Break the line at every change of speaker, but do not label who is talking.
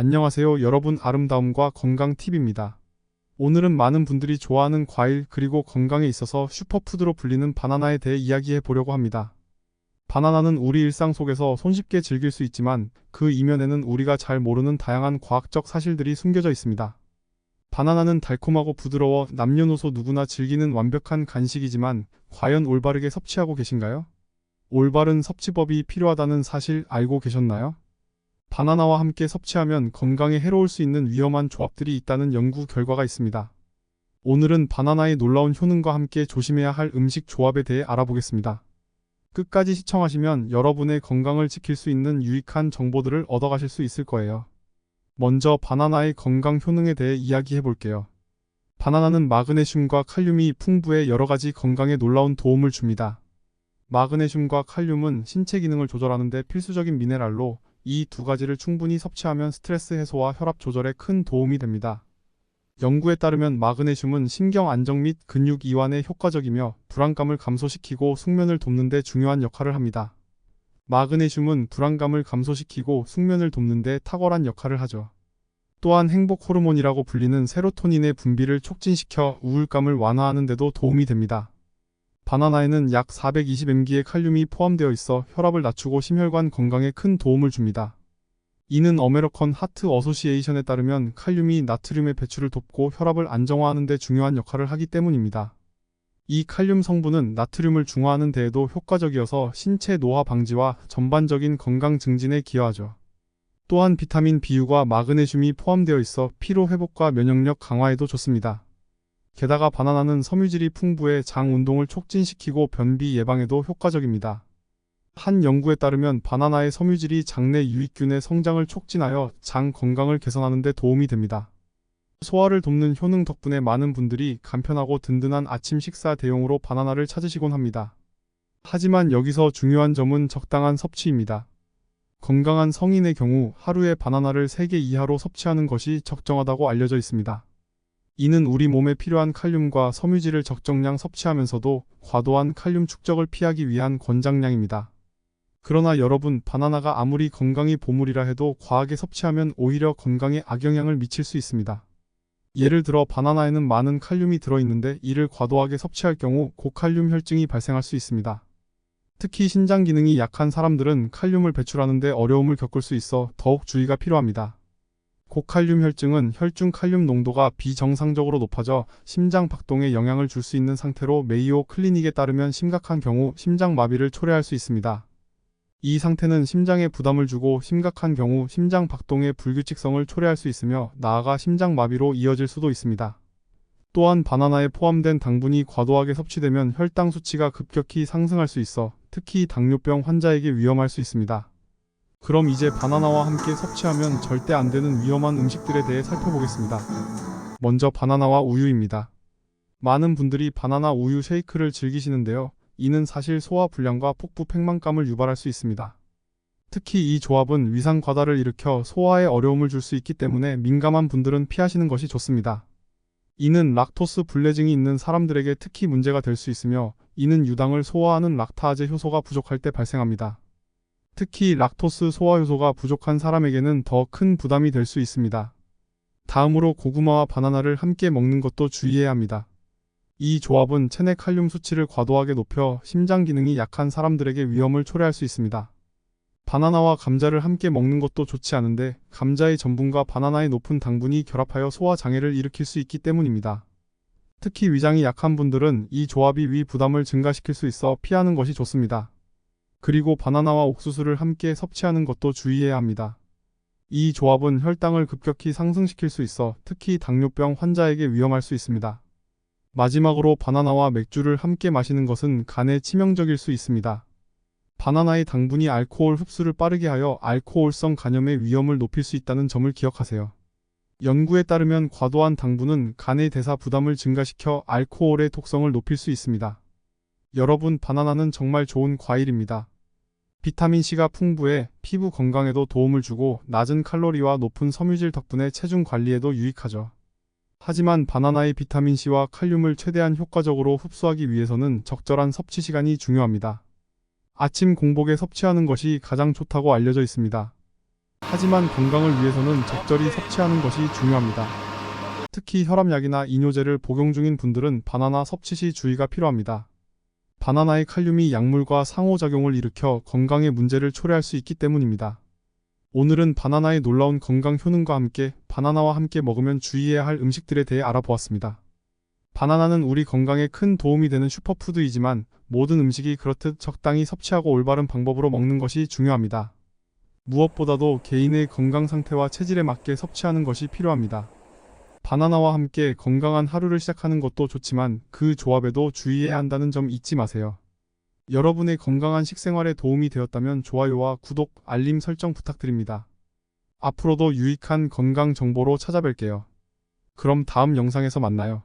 안녕하세요 여러분 아름다움과 건강 팁입니다. 오늘은 많은 분들이 좋아하는 과일 그리고 건강에 있어서 슈퍼푸드로 불리는 바나나에 대해 이야기해 보려고 합니다. 바나나는 우리 일상 속에서 손쉽게 즐길 수 있지만 그 이면에는 우리가 잘 모르는 다양한 과학적 사실들이 숨겨져 있습니다. 바나나는 달콤하고 부드러워 남녀노소 누구나 즐기는 완벽한 간식이지만 과연 올바르게 섭취하고 계신가요? 올바른 섭취법이 필요하다는 사실 알고 계셨나요? 바나나와 함께 섭취하면 건강에 해로울 수 있는 위험한 조합들이 있다는 연구 결과가 있습니다. 오늘은 바나나의 놀라운 효능과 함께 조심해야 할 음식 조합에 대해 알아보겠습니다. 끝까지 시청하시면 여러분의 건강을 지킬 수 있는 유익한 정보들을 얻어가실 수 있을 거예요. 먼저 바나나의 건강 효능에 대해 이야기해 볼게요. 바나나는 마그네슘과 칼륨이 풍부해 여러 가지 건강에 놀라운 도움을 줍니다. 마그네슘과 칼륨은 신체 기능을 조절하는 데 필수적인 미네랄로 이 두 가지를 충분히 섭취하면 스트레스 해소와 혈압 조절에 큰 도움이 됩니다. 연구에 따르면 마그네슘은 신경 안정 및 근육 이완에 효과적이며 불안감을 감소시키고 숙면을 돕는 데 중요한 역할을 합니다. 마그네슘은 불안감을 감소시키고 숙면을 돕는 데 탁월한 역할을 하죠. 또한 행복 호르몬이라고 불리는 세로토닌의 분비를 촉진시켜 우울감을 완화하는 데도 도움이 됩니다. 바나나에는 약 420mg의 칼륨이 포함되어 있어 혈압을 낮추고 심혈관 건강에 큰 도움을 줍니다. 이는 어메리컨 하트 어소시에이션에 따르면 칼륨이 나트륨의 배출을 돕고 혈압을 안정화하는 데 중요한 역할을 하기 때문입니다. 이 칼륨 성분은 나트륨을 중화하는 데에도 효과적이어서 신체 노화 방지와 전반적인 건강 증진에 기여하죠. 또한 비타민 B유과 마그네슘이 포함되어 있어 피로 회복과 면역력 강화에도 좋습니다. 게다가 바나나는 섬유질이 풍부해 장 운동을 촉진시키고 변비 예방에도 효과적입니다. 한 연구에 따르면 바나나의 섬유질이 장내 유익균의 성장을 촉진하여 장 건강을 개선하는 데 도움이 됩니다. 소화를 돕는 효능 덕분에 많은 분들이 간편하고 든든한 아침 식사 대용으로 바나나를 찾으시곤 합니다. 하지만 여기서 중요한 점은 적당한 섭취입니다. 건강한 성인의 경우 하루에 바나나를 3개 이하로 섭취하는 것이 적정하다고 알려져 있습니다. 이는 우리 몸에 필요한 칼륨과 섬유질을 적정량 섭취하면서도 과도한 칼륨 축적을 피하기 위한 권장량입니다. 그러나 여러분, 바나나가 아무리 건강이 보물이라 해도 과하게 섭취하면 오히려 건강에 악영향을 미칠 수 있습니다. 예를 들어 바나나에는 많은 칼륨이 들어있는데 이를 과도하게 섭취할 경우 고칼륨 혈증이 발생할 수 있습니다. 특히 신장 기능이 약한 사람들은 칼륨을 배출하는데 어려움을 겪을 수 있어 더욱 주의가 필요합니다. 고칼륨 혈증은 혈중 칼륨 농도가 비정상적으로 높아져 심장 박동에 영향을 줄 수 있는 상태로 메이오 클리닉에 따르면 심각한 경우 심장 마비를 초래할 수 있습니다. 이 상태는 심장에 부담을 주고 심각한 경우 심장 박동의 불규칙성을 초래할 수 있으며 나아가 심장 마비로 이어질 수도 있습니다. 또한 바나나에 포함된 당분이 과도하게 섭취되면 혈당 수치가 급격히 상승할 수 있어 특히 당뇨병 환자에게 위험할 수 있습니다. 그럼 이제 바나나와 함께 섭취하면 절대 안 되는 위험한 음식들에 대해 살펴보겠습니다. 먼저 바나나와 우유입니다. 많은 분들이 바나나 우유 쉐이크를 즐기시는데요. 이는 사실 소화 불량과 폭부 팽만감을 유발할 수 있습니다. 특히 이 조합은 위상 과다를 일으켜 소화에 어려움을 줄 수 있기 때문에 민감한 분들은 피하시는 것이 좋습니다. 이는 락토스 불내증이 있는 사람들에게 특히 문제가 될 수 있으며 이는 유당을 소화하는 락타아제 효소가 부족할 때 발생합니다. 특히 락토스 소화 효소가 부족한 사람에게는 더 큰 부담이 될 수 있습니다. 다음으로 고구마와 바나나를 함께 먹는 것도 주의해야 합니다. 이 조합은 체내 칼륨 수치를 과도하게 높여 심장 기능이 약한 사람들에게 위험을 초래할 수 있습니다. 바나나와 감자를 함께 먹는 것도 좋지 않은데 감자의 전분과 바나나의 높은 당분이 결합하여 소화 장애를 일으킬 수 있기 때문입니다. 특히 위장이 약한 분들은 이 조합이 위 부담을 증가시킬 수 있어 피하는 것이 좋습니다. 그리고 바나나와 옥수수를 함께 섭취하는 것도 주의해야 합니다. 이 조합은 혈당을 급격히 상승시킬 수 있어 특히 당뇨병 환자에게 위험할 수 있습니다. 마지막으로 바나나와 맥주를 함께 마시는 것은 간에 치명적일 수 있습니다. 바나나의 당분이 알코올 흡수를 빠르게 하여 알코올성 간염의 위험을 높일 수 있다는 점을 기억하세요. 연구에 따르면 과도한 당분은 간의 대사 부담을 증가시켜 알코올의 독성을 높일 수 있습니다. 여러분, 바나나는 정말 좋은 과일입니다. 비타민C가 풍부해 피부 건강에도 도움을 주고 낮은 칼로리와 높은 섬유질 덕분에 체중 관리에도 유익하죠. 하지만 바나나의 비타민C와 칼륨을 최대한 효과적으로 흡수하기 위해서는 적절한 섭취 시간이 중요합니다. 아침 공복에 섭취하는 것이 가장 좋다고 알려져 있습니다. 하지만 건강을 위해서는 적절히 섭취하는 것이 중요합니다. 특히 혈압약이나 이뇨제를 복용 중인 분들은 바나나 섭취 시 주의가 필요합니다. 바나나의 칼륨이 약물과 상호작용을 일으켜 건강에 문제를 초래할 수 있기 때문입니다. 오늘은 바나나의 놀라운 건강 효능과 함께 바나나와 함께 먹으면 주의해야 할 음식들에 대해 알아보았습니다. 바나나는 우리 건강에 큰 도움이 되는 슈퍼푸드이지만 모든 음식이 그렇듯 적당히 섭취하고 올바른 방법으로 먹는 것이 중요합니다. 무엇보다도 개인의 건강 상태와 체질에 맞게 섭취하는 것이 필요합니다. 바나나와 함께 건강한 하루를 시작하는 것도 좋지만 그 조합에도 주의해야 한다는 점 잊지 마세요. 여러분의 건강한 식생활에 도움이 되었다면 좋아요와 구독, 알림 설정 부탁드립니다. 앞으로도 유익한 건강 정보로 찾아뵐게요. 그럼 다음 영상에서 만나요.